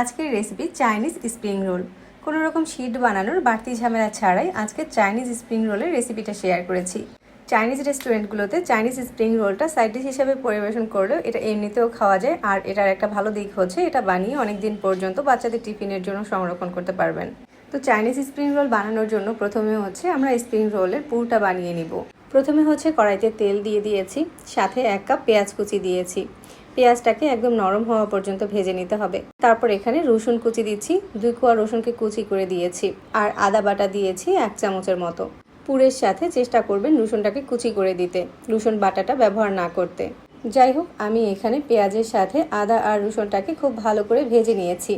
আজকের recipe Chinese spring roll কোনো রকম শিট বানানোর বাড়তি ঝামেলা ছাড়াই আজকে চাইনিজ স্প্রিং রোলের রেসিপিটা শেয়ার করেছি। চাইনিজ রেস্টুরেন্টগুলোতে চাইনিজ স্প্রিং রোলটা সাইড ডিশ হিসেবে পরিবেশন করলেও এটা এমনিতেও খাওয়া যায় আর এটার একটা ভালো দিক হচ্ছে এটা বানিয়ে অনেক দিন পর্যন্ত বাচ্চাদের টিফিনের জন্য সংরক্ষণ করতে পারবেন। তো চাইনিজ স্প্রিং রোল বানানোর জন্য প্রথমে হচ্ছে আমরা স্প্রিং রোলের পুরটা বানিয়ে নিব। প্রথমে হচ্ছে কড়াইতে তেল দিয়ে দিয়েছি, সাথে এক কাপ পেঁয়াজ কুচি দিয়েছি। পেঁয়াজটাকে একদম নরম হওয়া পর্যন্ত ভেজে নিতে হবে। তারপর এখানে রসুন কুচি দিচ্ছি। দুই কোয়া রসুনকে কুচি করে দিয়েছি। আর আদা বাটা দিয়েছি এক চামচের মতো। পুরের সাথে চেষ্টা করবেন রসুনটাকে কুচি করে দিতে, রসুন বাটাটা ব্যবহার না করতে। যাই হোক, আমি এখানে পেঁয়াজের সাথে আদা আর রসুনটাকে খুব ভালো করে ভেজে নিয়েছি।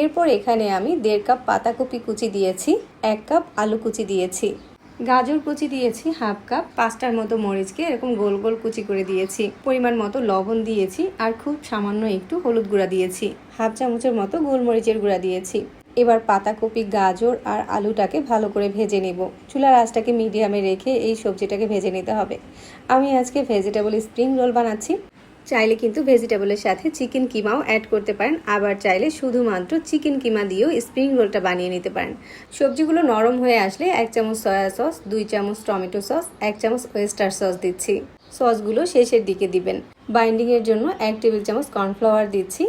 এরপর এখানে আমি দেড় কাপ পাতাকপি কুচি দিয়েছি, এক কাপ আলু কুচি দিয়েছি। গাজর কুচি দিয়েছি হাফ কাপ পাঁচটার মতো মরিচকে এরকম গোল গোল কুচি করে দিয়েছি। পরিমাণ মতো লবণ দিয়েছি আর খুব সামান্য একটু হলুদ গুঁড়া দিয়েছি। হাফ চামচের মতো গোলমরিচের গুঁড়া দিয়েছি। এবার পাতাকপি, গাজর আর আলুটাকে ভালো করে ভেজে নেব। চুলার আঁচটাকে মিডিয়ামে রেখে এই সবজিটাকে ভেজে নিতে হবে। আমি আজকে ভেজিটেবল স্প্রিং রোল বানাচ্ছি। চাইলে কিন্তু ভেজিটেবলের সাথে চিকেন কিমাও অ্যাড করতে পারেন, আবার চাইলে শুধুমাত্র চিকেন কিমা দিয়েও স্প্রিং রোলটা বানিয়ে নিতে পারেন। সবজিগুলো নরম হয়ে আসলে এক চামচ সয়া সস, দুই চামচ টমেটো সস, এক চামচ ওয়েস্টার সস দিচ্ছি। সসগুলো শেষের দিকে দিবেন। বাইন্ডিংয়ের জন্য এক টেবিল চামচ কর্নফ্লাওয়ার দিচ্ছি।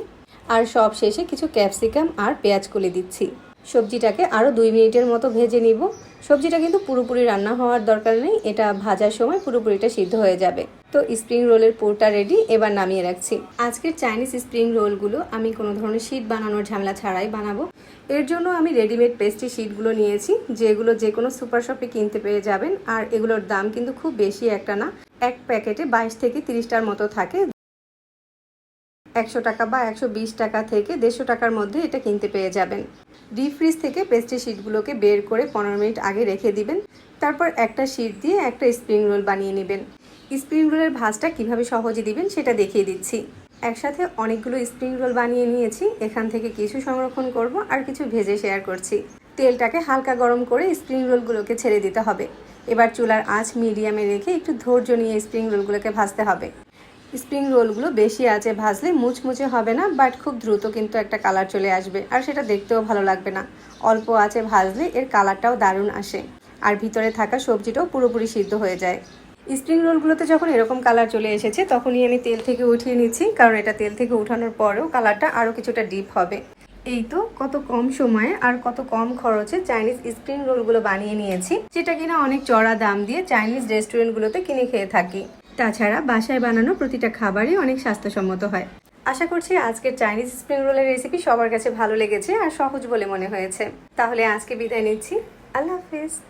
আর সব শেষে কিছু ক্যাপসিকাম আর পেঁয়াজ কলি দিচ্ছি। সবজিটাকে আরও দুই মিনিটের মতো ভেজে নিব। সবজিটা কিন্তু পুরোপুরি রান্না হওয়ার দরকার নেই, এটা ভাজার সময় পুরোপুরিটা সিদ্ধ হয়ে যাবে। তো স্প্রিং রোলের পুরটা রেডি এবার নামিয়ে রাখছি। আজকের চাইনিজ স্প্রিং রোলগুলো আমি কোনো ধরনের শীট বানানোর ঝামেলা ছাড়াই বানাবো। এর জন্য আমি রেডিমেড পেস্ট্রি শিটগুলো নিয়েছি, যেগুলো যে কোনো সুপার শপে কিনতে পেয়ে যাবেন, আর এগুলোর দাম কিন্তু খুব বেশি একটা না, এক প্যাকেটে বাইশ থেকে তিরিশটার মতো থাকে। একশো টাকা বা একশো বিশ টাকা থেকে দেড়শো টাকার মধ্যে এটা কিনতে পেয়ে যাবেন। ডিপ ফ্রিজ থেকে পেস্ট্রি শিটগুলোকে বের করে পনেরো মিনিট আগে রেখে দিবেন। তারপর একটা শিট দিয়ে একটা স্প্রিং রোল বানিয়ে নেবেন। স্প্রিং রোলের ভাজটা কীভাবে সহজে দিবেন সেটা দেখিয়ে দিচ্ছি। একসাথে অনেকগুলো স্প্রিং রোল বানিয়ে নিয়েছি। এখান থেকে কিছু সংরক্ষণ করব আর কিছু ভেজে শেয়ার করছি। তেলটাকে হালকা গরম করে স্প্রিং রোলগুলোকে ছেড়ে দিতে হবে। এবার চুলার আঁচ মিডিয়ামে রেখে একটু ধৈর্য নিয়ে স্প্রিং রোলগুলোকে ভাজতে হবে। স্প্রিং রোলগুলো বেশি আছে, ভাজলে মুচমুচে হবে না বাট খুব দ্রুত কিন্তু একটা কালার চলে আসবে। আর সেটা দেখতেও ভালো লাগবে না। অল্প আছে ভাজলে এর কালারটাও দারুণ আসে। আর ভিতরে থাকা সবজিটাও পুরোপুরি সিদ্ধ হয়ে যায়। স্প্রিং রোলগুলোতে যখন এরকম কালার চলে এসেছে, তখনই আমি তেল থেকে উঠিয়ে নিচ্ছি, কারণ এটা তেল থেকে উঠানোর পরেও কালারটা আরও কিছুটা ডিপ হবে। এই তো কত কম সময়ে আর কত কম খরচে চাইনিজ স্প্রিং রোলগুলো বানিয়ে নিয়েছি। যেটা কিনা অনেক চড়া দাম দিয়ে চাইনিজ রেস্টুরেন্টগুলোতে কিনে খেয়ে থাকি। তাছাড়া বাসায় বানানো প্রতিটা খাবারই অনেক স্বাস্থ্যসম্মত হয়। আশা করছি আজকের চাইনিজ স্প্রিং রোলের রেসিপি সবার কাছে ভালো লেগেছে আর সহজ বলে মনে হয়েছে। তাহলে আজকে বিদায় নিচ্ছি। আল্লাহ হাফিজ।